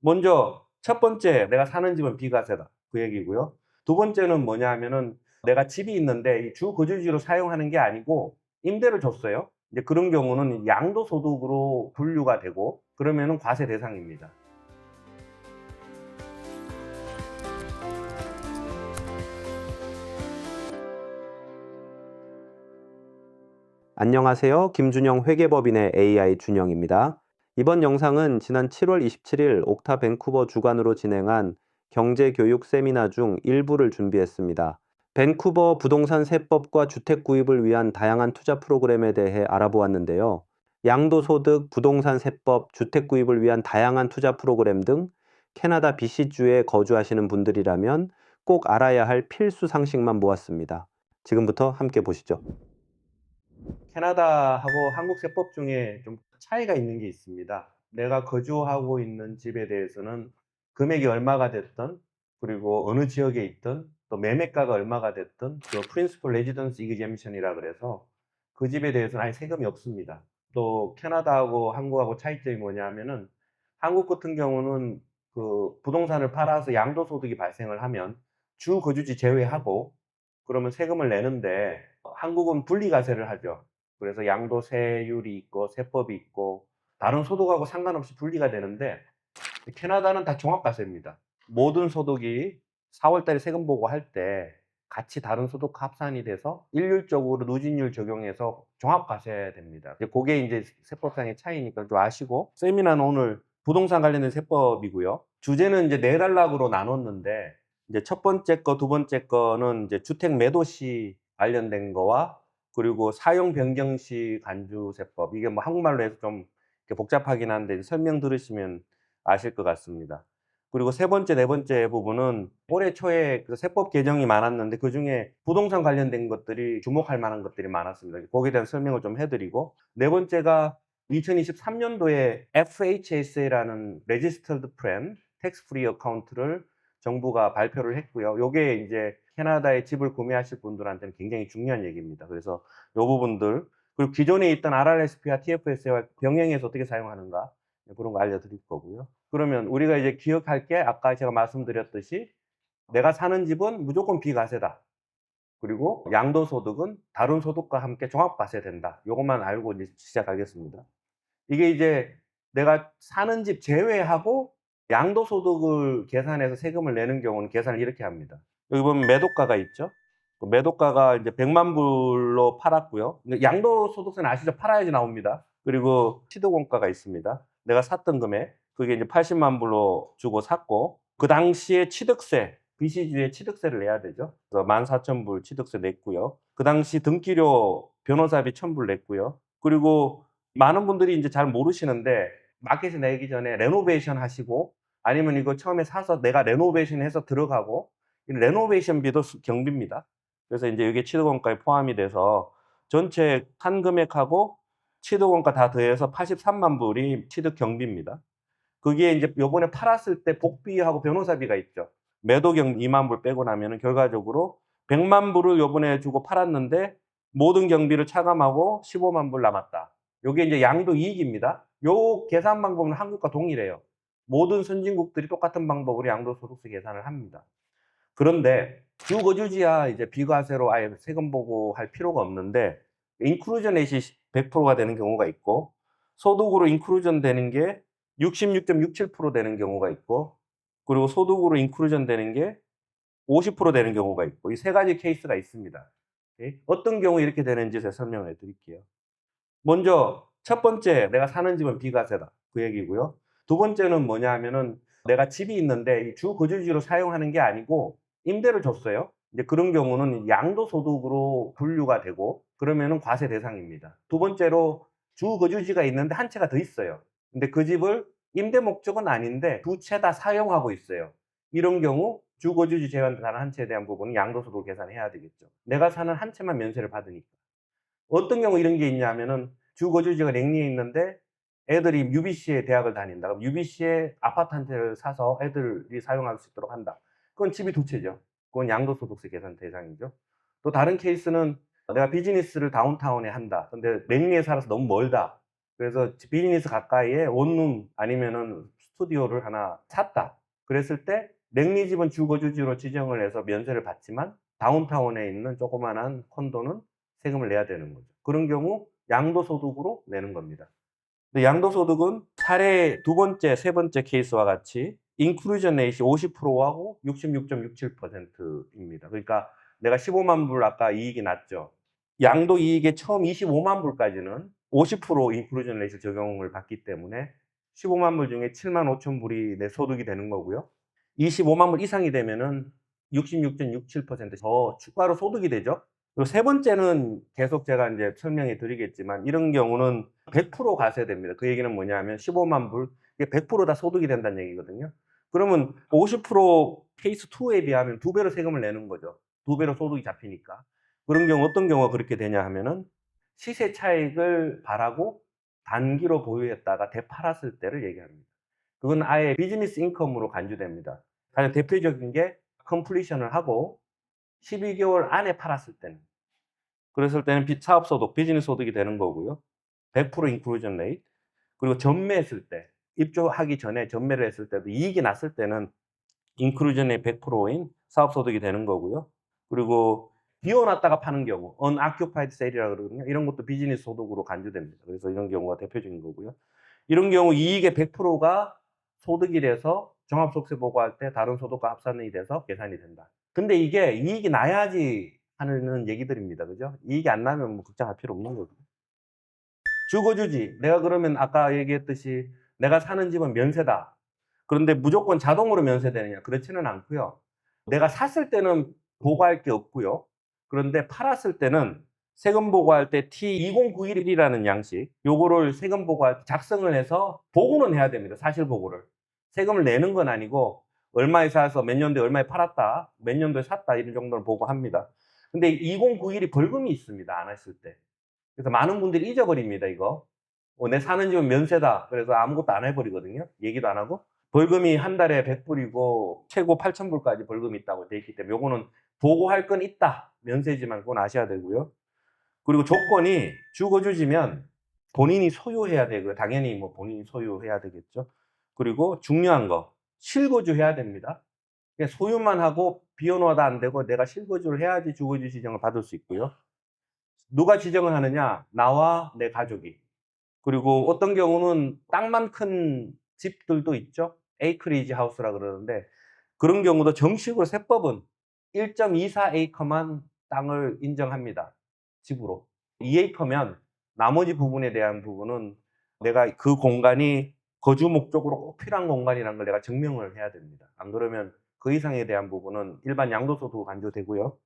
먼저 첫 번째 내가 사는 집은 비과세다 그 얘기고요. 두 번째는 뭐냐 하면은 내가 집이 있는데 이주 거주지로 사용하는 게 아니고 임대를 줬어요. 이제 그런 경우는 양도소득으로 분류가 되고 그러면은 과세 대상입니다. 안녕하세요. 김준영 회계법인의 AI 준영입니다. 이번 영상은 지난 7월 27일 옥타 밴쿠버 주관으로 진행한 경제교육 세미나 중 일부를 준비했습니다. 밴쿠버 부동산 세법과 주택 구입을 위한 다양한 투자 프로그램에 대해 알아보았는데요. 양도소득, 부동산 세법, 주택 구입을 위한 다양한 투자 프로그램 등 캐나다 BC주에 거주하시는 분들이라면 꼭 알아야 할 필수 상식만 모았습니다. 지금부터 함께 보시죠. 캐나다하고 한국 세법 중에 좀 차이가 있는 게 있습니다. 내가 거주하고 있는 집에 대해서는 금액이 얼마가 됐든 그리고 어느 지역에 있든 또 매매가가 얼마가 됐든 그 프린시플 레지던스 이그젬션이라 그래서 그 집에 대해서는 아예 세금이 없습니다. 또 캐나다하고 한국하고 차이점이 뭐냐면은 한국 같은 경우는 그 부동산을 팔아서 양도소득이 발생을 하면 주 거주지 제외하고 그러면 세금을 내는데 한국은 분리과세를 하죠. 그래서 양도세율이 있고 세법이 있고 다른 소득하고 상관없이 분리가 되는데 캐나다는 다 종합과세입니다. 모든 소득이 4월달에 세금 보고 할 때 같이 다른 소득 합산이 돼서 일률적으로 누진율 적용해서 종합과세 됩니다. 이제 그게 이제 세법상의 차이니까 좀 아시고 세미나는 오늘 부동산 관련된 세법이고요. 주제는 이제 네 단락으로 나눴는데 이제 첫 번째 거, 두 번째 거는 이제 주택 매도 시 관련된 거와 그리고 사용 변경 시 간주세법 이게 뭐 한국말로 해서 좀 복잡하긴 한데 설명 들으시면 아실 것 같습니다. 그리고 세 번째, 네 번째 부분은 올해 초에 그 세법 개정이 많았는데 그 중에 부동산 관련된 것들이 주목할 만한 것들이 많았습니다. 거기에 대한 설명을 좀 해드리고 네 번째가 2023년도에 FHSA라는 Registered Plan Tax Free Account를 정부가 발표를 했고요. 요게 이제 캐나다에 집을 구매하실 분들한테는 굉장히 중요한 얘기입니다. 그래서 요 부분들 그리고 기존에 있던 RRSP와 TFSA와 병행해서 어떻게 사용하는가 그런 거 알려드릴 거고요. 그러면 우리가 이제 기억할 게 아까 제가 말씀드렸듯이 내가 사는 집은 무조건 비과세다. 그리고 양도소득은 다른 소득과 함께 종합과세 된다. 요것만 알고 이제 시작하겠습니다. 이게 이제 내가 사는 집 제외하고 양도소득을 계산해서 세금을 내는 경우는 계산을 이렇게 합니다. 여기 보면 매도가가 있죠. 그 매도가가 이제 100만 불로 팔았고요. 양도소득세는 아시죠? 팔아야지 나옵니다. 그리고 취득원가가 있습니다. 내가 샀던 금액 그게 이제 80만 불로 주고 샀고 그 당시에 취득세 BC주에 취득세를 내야 되죠. 그래서 14,000불 취득세 냈고요. 그 당시 등기료 변호사비 1,000불 냈고요. 그리고 많은 분들이 이제 잘 모르시는데 마켓에 내기 전에 레노베이션 하시고 아니면 이거 처음에 사서 내가 레노베이션 해서 들어가고 이 레노베이션비도 수- 경비입니다. 그래서 이제 이게 취득원가에 포함이 돼서 전체 한 금액하고 취득원가 다 더해서 83만 불이 취득 경비입니다. 그게 이제 요번에 팔았을 때 복비하고 변호사비가 있죠. 매도경 2만 불 빼고 나면은 결과적으로 100만 불을 요번에 주고 팔았는데 모든 경비를 차감하고 15만 불 남았다. 요게 이제 양도 이익입니다. 요 계산 방법은 한국과 동일해요. 모든 선진국들이 똑같은 방법으로 양도소득세 계산을 합니다. 그런데 주거주지야 이제 비과세로 아예 세금 보고 할 필요가 없는데 인클루전 넷이 100%가 되는 경우가 있고 소득으로 인클루전 되는 게 66.67% 되는 경우가 있고 그리고 소득으로 인클루전 되는 게 50% 되는 경우가 있고 이 세 가지 케이스가 있습니다. 오케이? 어떤 경우 이렇게 되는지 제가 설명해 드릴게요. 먼저 첫 번째 내가 사는 집은 비과세다 그 얘기고요. 두 번째는 뭐냐 하면은 내가 집이 있는데 이주 거주지로 사용하는 게 아니고 임대를 줬어요. 이제 그런 경우는 양도소득으로 분류가 되고 그러면은 과세 대상입니다. 두 번째로 주 거주지가 있는데 한 채가 더 있어요. 근데 그 집을 임대 목적은 아닌데 두 채 다 사용하고 있어요. 이런 경우 주 거주지 제한 다른 한 채에 대한 부분은 양도소득 계산해야 되겠죠. 내가 사는 한 채만 면세를 받으니까. 어떤 경우 이런 게 있냐면은 주 거주지가 랭리에 있는데 애들이 UBC에 대학을 다닌다. 그럼 UBC에 아파트 한 채를 사서 애들이 사용할 수 있도록 한다. 그건 집이 두 채죠. 그건 양도소득세 계산 대상이죠. 또 다른 케이스는 내가 비즈니스를 다운타운에 한다. 근데 랭리에 살아서 너무 멀다. 그래서 비즈니스 가까이에 원룸 아니면은 스튜디오를 하나 샀다. 그랬을 때 랭리 집은 주거주지로 지정을 해서 면세를 받지만 다운타운에 있는 조그만한 콘도는 세금을 내야 되는 거죠. 그런 경우 양도소득으로 내는 겁니다. 양도소득은 사례 두 번째, 세 번째 케이스와 같이 인클루전 레이시 50%하고 66.67%입니다. 그러니까 내가 15만 불 아까 이익이 났죠. 양도 이익의 처음 25만 불까지는 50% 인클루전 레이시 적용을 받기 때문에 15만 불 중에 7만 5천 불이 내 소득이 되는 거고요. 25만 불 이상이 되면은 66.67%더 추가로 소득이 되죠. 그리고 세 번째는 계속 제가 이제 설명해 드리겠지만 이런 경우는 100% 과세됩니다. 그 얘기는 뭐냐면 15만 불, 이게 100%다 소득이 된다는 얘기거든요. 그러면 50% 케이스 2에 비하면 두 배로 세금을 내는 거죠. 두 배로 소득이 잡히니까. 그런 경우 어떤 경우가 그렇게 되냐 하면은 시세 차익을 바라고 단기로 보유했다가 되팔았을 때를 얘기합니다. 그건 아예 비즈니스 인컴으로 간주됩니다. 가장 대표적인 게 컴플리션을 하고 12개월 안에 팔았을 때는 그랬을 때는 비- 사업소득, 비즈니스 소득이 되는 거고요. 100% 인클루전 레이트 그리고 전매했을 때 입주하기 전에 전매를 했을 때도 이익이 났을 때는 인클루전의 100%인 사업소득이 되는 거고요. 그리고 비워놨다가 파는 경우, unoccupied sale이라고 그러거든요. 이런 것도 비즈니스 소득으로 간주됩니다. 그래서 이런 경우가 대표적인 거고요. 이런 경우 이익의 100%가 소득이 돼서 종합소득세 보고할 때 다른 소득과 합산이 돼서 계산이 된다. 근데 이게 이익이 나야지 하는 얘기들입니다. 그죠? 이익이 안 나면 뭐 걱정할 필요 없는 거거든요. 주거주지. 내가 그러면 아까 얘기했듯이 내가 사는 집은 면세다. 그런데 무조건 자동으로 면세되느냐? 그렇지는 않고요. 내가 샀을 때는 보고할 게 없고요. 그런데 팔았을 때는 세금 보고할 때 T20911이라는 양식, 요거를 세금 보고할 때 작성을 해서 보고는 해야 됩니다. 사실 보고를. 세금을 내는 건 아니고 얼마에 사서 몇 년도에 얼마에 팔았다, 몇 년도에 샀다 이런 정도를 보고합니다. 근데 2091이 벌금이 있습니다. 안 했을 때. 그래서 많은 분들이 잊어버립니다. 이거. 어, 내 사는 집은 면세다. 그래서 아무것도 안 해버리거든요. 얘기도 안 하고. 벌금이 한 달에 100불이고 최고 8,000불까지 벌금이 있다고 돼 있기 때문에 요거는 보고할 건 있다. 면세지만 그건 아셔야 되고요. 그리고 조건이 주거주지면 본인이 소유해야 되고 당연히 뭐 본인이 소유해야 되겠죠. 그리고 중요한 거 실거주 해야 됩니다. 소유만 하고 비워놓아도 안 되고 내가 실거주를 해야지 주거주 지정을 받을 수 있고요. 누가 지정을 하느냐? 나와 내 가족이. 그리고 어떤 경우는 땅만 큰 집들도 있죠. 에이크리지 하우스라 그러는데 그런 경우도 정식으로 세법은 1.24 에이커만 땅을 인정합니다. 집으로. 2에이커면 나머지 부분에 대한 부분은 내가 그 공간이 거주 목적으로 꼭 필요한 공간이라는 걸 내가 증명을 해야 됩니다. 안 그러면 그 이상에 대한 부분은 일반 양도소득 간주되고요.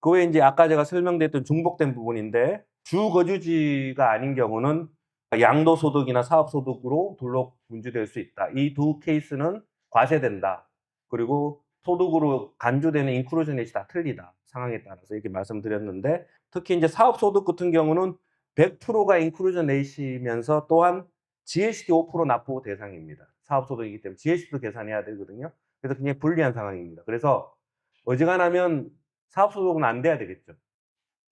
그 외에 이제 아까 제가 설명드렸던 중복된 부분인데 주거주지가 아닌 경우는 양도소득이나 사업소득으로 둘로 분주될 수 있다. 이 두 케이스는 과세된다. 그리고 소득으로 간주되는 인크루전 넷이 다 틀리다. 상황에 따라서 이렇게 말씀드렸는데 특히 이제 사업소득 같은 경우는 100%가 인크루전 넷이면서 또한 GST 5% 납부 대상입니다. 사업소득이기 때문에 GST도 계산해야 되거든요. 그래서 굉장히 불리한 상황입니다. 그래서 어지간하면 사업소득은 안 돼야 되겠죠.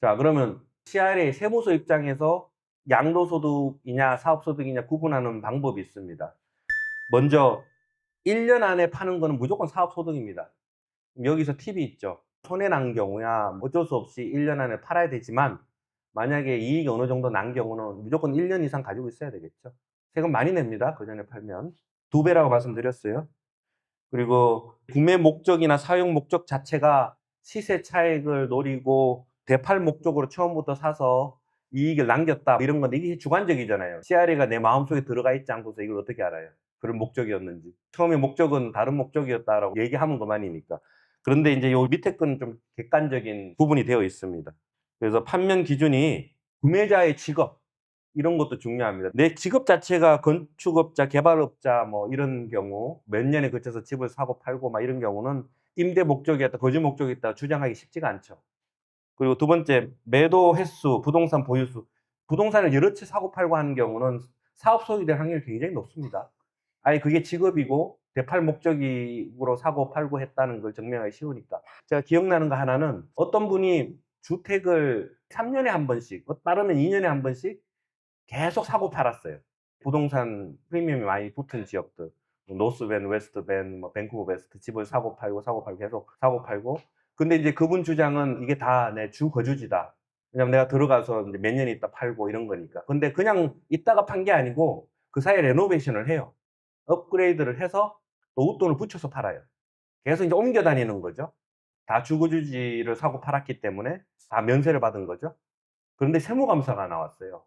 자, 그러면 CRA 세무서 입장에서 양도소득이냐 사업소득이냐 구분하는 방법이 있습니다. 먼저 1년 안에 파는 거는 무조건 사업소득입니다. 여기서 팁이 있죠. 손해난 경우야 어쩔 수 없이 1년 안에 팔아야 되지만 만약에 이익이 어느 정도 난 경우는 무조건 1년 이상 가지고 있어야 되겠죠. 세금 많이 냅니다. 그 전에 팔면. 두 배라고 말씀드렸어요. 그리고 구매 목적이나 사용 목적 자체가 시세 차익을 노리고 대팔 목적으로 처음부터 사서 이익을 남겼다 이런 건데 이게 주관적이잖아요. CRA가 내 마음속에 들어가 있지 않고서 이걸 어떻게 알아요? 그런 목적이었는지. 처음에 목적은 다른 목적이었다라고 얘기하면 그만이니까. 그런데 이제 요 밑에 건 좀 객관적인 부분이 되어 있습니다. 그래서 판면 기준이 구매자의 직업 이런 것도 중요합니다. 내 직업 자체가 건축업자, 개발업자 뭐 이런 경우 몇 년에 걸쳐서 집을 사고 팔고 막 이런 경우는 임대 목적이었다, 거주 목적이었다 주장하기 쉽지가 않죠. 그리고 두 번째 매도 횟수, 부동산 보유수. 부동산을 여러 채 사고 팔고 하는 경우는 사업 소득이 될 확률이 굉장히 높습니다. 아예 그게 직업이고 대팔 목적으로 사고 팔고 했다는 걸 증명하기 쉬우니까. 제가 기억나는 거 하나는 어떤 분이 주택을 3년에 한 번씩, 어, 빠르면 2년에 한 번씩 계속 사고 팔았어요. 부동산 프리미엄이 많이 붙은 지역들. 노스밴, 웨스트밴, 뭐 밴쿠버 웨스트 집을 사고 팔고 사고 팔고 계속 사고 팔고. 근데 이제 그분 주장은 이게 다 내 주 거주지다. 왜냐면 내가 들어가서 이제 몇 년 있다 팔고 이런 거니까. 근데 그냥 있다가 판 게 아니고 그 사이에 레노베이션을 해요. 업그레이드를 해서 또 웃돈을 붙여서 팔아요. 계속 이제 옮겨 다니는 거죠. 다 주거주지를 사고 팔았기 때문에 다 면세를 받은 거죠. 그런데 세무감사가 나왔어요.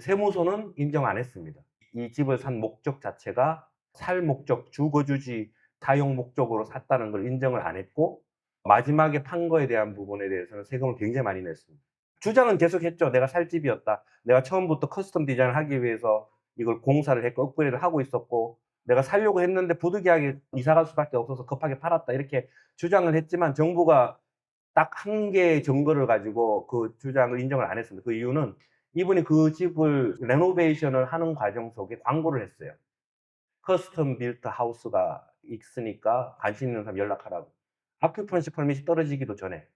세무서는 인정 안 했습니다. 이 집을 산 목적 자체가 살 목적, 주거주지 사용 목적으로 샀다는 걸 인정을 안 했고 마지막에 판 거에 대한 부분에 대해서는 세금을 굉장히 많이 냈습니다. 주장은 계속했죠. 내가 살 집이었다. 내가 처음부터 커스텀 디자인을 하기 위해서 이걸 공사를 했고 업그레이드를 하고 있었고 내가 살려고 했는데 부득이하게 이사 갈 수밖에 없어서 급하게 팔았다. 이렇게 주장을 했지만 정부가 딱 한 개의 증거를 가지고 그 주장을 인정을 안 했습니다. 그 이유는 이분이 그 집을 레노베이션을 하는 과정 속에 광고를 했어요. 커스텀 빌트 하우스가 있으니까 관심 있는 사람 연락하라고. 아큐펀시 퍼밋이 떨어지기도 전에.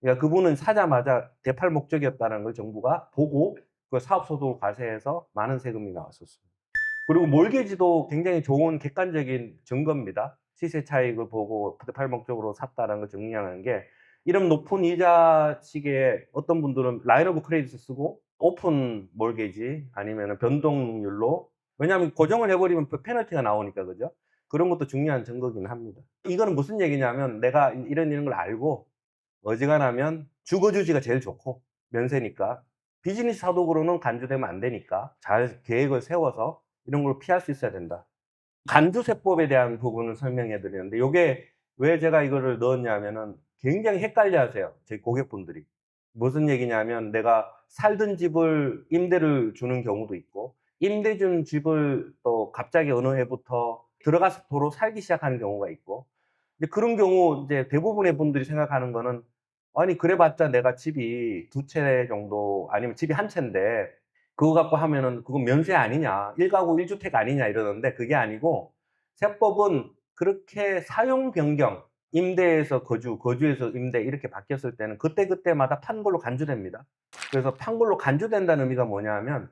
그러니까 그분은 사자마자 대팔 목적이었다는 걸 정부가 보고 그 사업소득을 과세해서 많은 세금이 나왔었습니다. 그리고 몰개지도 굉장히 좋은 객관적인 증거입니다. 시세 차익을 보고 대팔 목적으로 샀다는 걸 증명하는 게 이런 높은 이자 시기에 어떤 분들은 라인 오브 크레딧을 쓰고 오픈 몰개지 아니면 변동률로 왜냐하면 고정을 해버리면 그 페널티가 나오니까 그죠? 그런 것도 중요한 증거긴 합니다. 이거는 무슨 얘기냐면 내가 이런 이런 걸 알고 어지간하면 주거주지가 제일 좋고 면세니까 비즈니스 사도으로는 간주되면 안 되니까 잘 계획을 세워서 이런 걸 피할 수 있어야 된다. 간주세법에 대한 부분을 설명해 드리는데 이게 왜 제가 이거를 넣었냐면은 굉장히 헷갈려 하세요. 제 고객분들이. 무슨 얘기냐면 내가 살던 집을 임대를 주는 경우도 있고 임대 준 집을 또 갑자기 어느 해부터 들어가서 도로 살기 시작하는 경우가 있고 근데 그런 경우 이제 대부분의 분들이 생각하는 거는 아니 그래봤자 내가 집이 두 채 정도 아니면 집이 한 채인데 그거 갖고 하면은 그건 면세 아니냐 1가구 1주택 아니냐 이러는데 그게 아니고 세법은 그렇게 사용 변경 임대에서 거주, 거주에서 임대 이렇게 바뀌었을 때는 그때그때마다 판걸로 간주됩니다. 그래서 판걸로 간주된다는 의미가 뭐냐면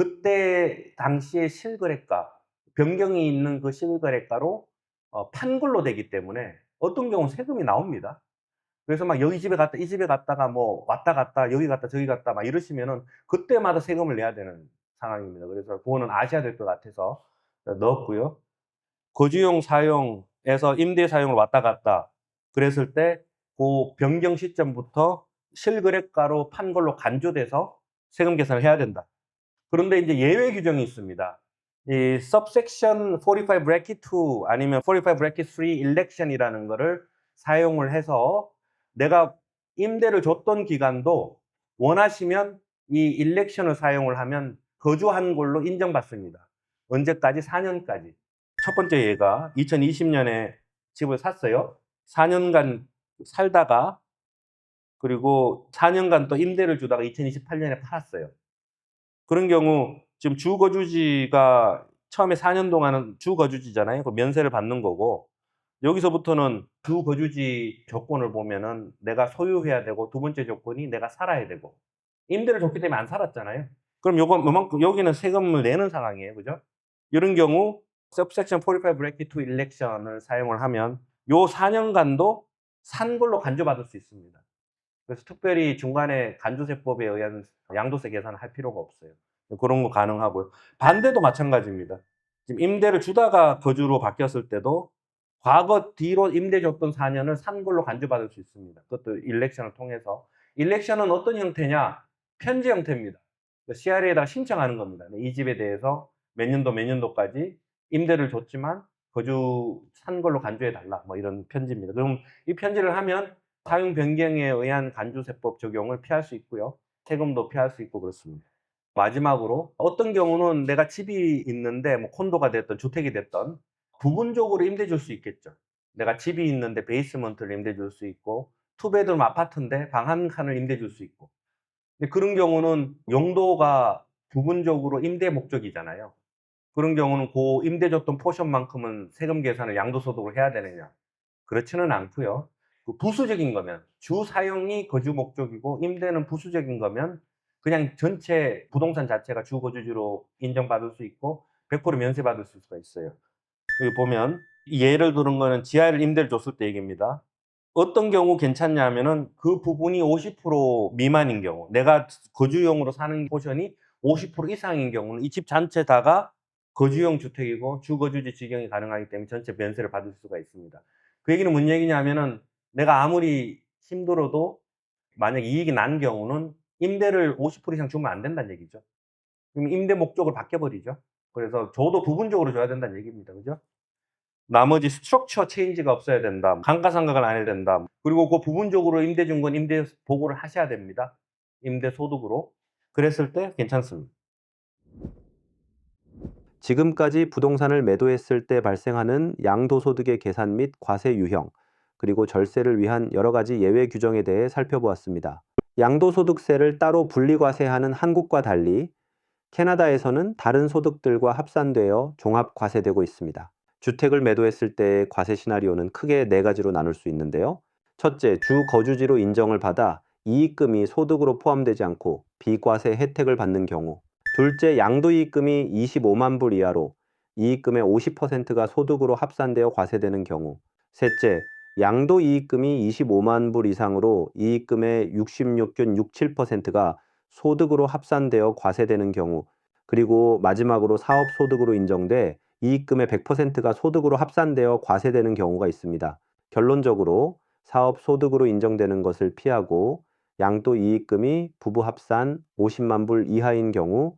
그때 당시의 실거래가 변경이 있는 그 실거래가로 어, 판걸로 되기 때문에 어떤 경우는 세금이 나옵니다. 그래서 막 여기 집에 갔다 이 집에 갔다가 뭐 왔다 갔다 여기 갔다 저기 갔다 막 이러시면은 그때마다 세금을 내야 되는 상황입니다. 그래서 그거는 아셔야 될 것 같아서 넣었고요. 거주용 사용에서 임대 사용을 왔다 갔다 그랬을 때 그 변경 시점부터 실거래가로 판 걸로 간주돼서 세금 계산을 해야 된다. 그런데 이제 예외 규정이 있습니다. 이 subsection 45 bracket 2 아니면 45 bracket 3 election이라는 거를 사용을 해서 내가 임대를 줬던 기간도 원하시면 이 일렉션을 사용을 하면 거주한 걸로 인정받습니다. 언제까지? 4년까지. 첫 번째 예가 2020년에 집을 샀어요. 4년간 살다가 그리고 4년간 또 임대를 주다가 2028년에 팔았어요. 그런 경우 지금 주거주지가 처음에 4년 동안은 주거주지잖아요. 그 면세를 받는 거고 여기서부터는 주거주지 조건을 보면은 내가 소유해야 되고 두 번째 조건이 내가 살아야 되고 임대를 줬기 때문에 안 살았잖아요. 그럼 요거 요만큼 여기는 세금을 내는 상황이에요. 그죠? 이런 경우 subsection 45 bracket 2 election을 사용을 하면 요 4년간도 산 걸로 간주받을 수 있습니다. 그래서 특별히 중간에 간주세법에 의한 양도세 계산을 할 필요가 없어요. 그런 거 가능하고요. 반대도 마찬가지입니다. 지금 임대를 주다가 거주로 바뀌었을 때도 과거 뒤로 임대 줬던 4년을 산 걸로 간주받을 수 있습니다. 그것도 일렉션을 통해서. 일렉션은 어떤 형태냐? 편지 형태입니다. CR에다가 신청하는 겁니다. 이 집에 대해서 몇 년도 몇 년도까지 임대를 줬지만 거주 산 걸로 간주해 달라. 뭐 이런 편지입니다. 그럼 이 편지를 하면 사용 변경에 의한 간주세법 적용을 피할 수 있고요. 세금도 피할 수 있고 그렇습니다. 마지막으로 어떤 경우는 내가 집이 있는데 뭐 콘도가 됐던 주택이 됐던 부분적으로 임대 줄 수 있겠죠. 내가 집이 있는데 베이스먼트를 임대 줄 수 있고 투베드룸 아파트인데 방 한 칸을 임대 줄 수 있고 그런 경우는 용도가 부분적으로 임대 목적이잖아요. 그런 경우는 그 임대 줬던 포션만큼은 세금 계산을 양도소득을 해야 되느냐? 그렇지는 않고요. 그 부수적인 거면 주 사용이 거주 목적이고 임대는 부수적인 거면 그냥 전체 부동산 자체가 주 거주지로 인정받을 수 있고 100% 면세받을 수가 있어요. 여기 보면 이 예를 들은 거는 지하를 임대를 줬을 때 얘기입니다. 어떤 경우 괜찮냐면은 그 부분이 50% 미만인 경우, 내가 거주용으로 사는 포션이 50% 이상인 경우는 이 집 전체 다가 거주용 주택이고 주거주지 지경이 가능하기 때문에 전체 면세를 받을 수가 있습니다. 그 얘기는 뭔 얘기냐면은 내가 아무리 힘들어도 만약 이익이 난 경우는 임대를 50% 이상 주면 안 된다는 얘기죠. 그럼 임대 목적을 바뀌어버리죠. 그래서 저도 부분적으로 줘야 된다는 얘기입니다. 그죠? 나머지 스트럭처 체인지가 없어야 된다. 감가상각을 안 해야 된다. 그리고 그 부분적으로 임대 준 건 임대 보고를 하셔야 됩니다. 임대 소득으로. 그랬을 때 괜찮습니다. 지금까지 부동산을 매도했을 때 발생하는 양도소득의 계산 및 과세 유형, 그리고 절세를 위한 여러 가지 예외 규정에 대해 살펴보았습니다. 양도소득세를 따로 분리과세하는 한국과 달리 캐나다에서는 다른 소득들과 합산되어 종합과세되고 있습니다. 주택을 매도했을 때의 과세 시나리오는 크게 네 가지로 나눌 수 있는데요. 첫째, 주 거주지로 인정을 받아 이익금이 소득으로 포함되지 않고 비과세 혜택을 받는 경우. 둘째, 양도이익금이 25만 불 이하로 이익금의 50%가 소득으로 합산되어 과세되는 경우. 셋째, 양도 이익금이 25만 불 이상으로 이익금의 66.67%가 소득으로 합산되어 과세되는 경우. 그리고 마지막으로 사업 소득으로 인정돼 이익금의 100%가 소득으로 합산되어 과세되는 경우가 있습니다. 결론적으로 사업 소득으로 인정되는 것을 피하고 양도 이익금이 부부 합산 50만 불 이하인 경우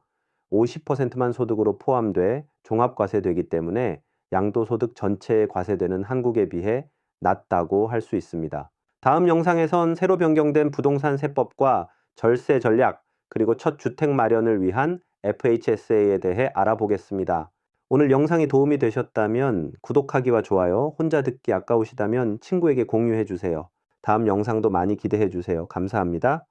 50%만 소득으로 포함돼 종합과세되기 때문에 양도 소득 전체에 과세되는 한국에 비해 낮다고 할 수 있습니다. 다음 영상에선 새로 변경된 부동산 세법과 절세 전략 그리고 첫 주택 마련을 위한 FHSA에 대해 알아보겠습니다. 오늘 영상이 도움이 되셨다면 구독하기와 좋아요, 혼자 듣기 아까우시다면 친구에게 공유해 주세요. 다음 영상도 많이 기대해 주세요. 감사합니다.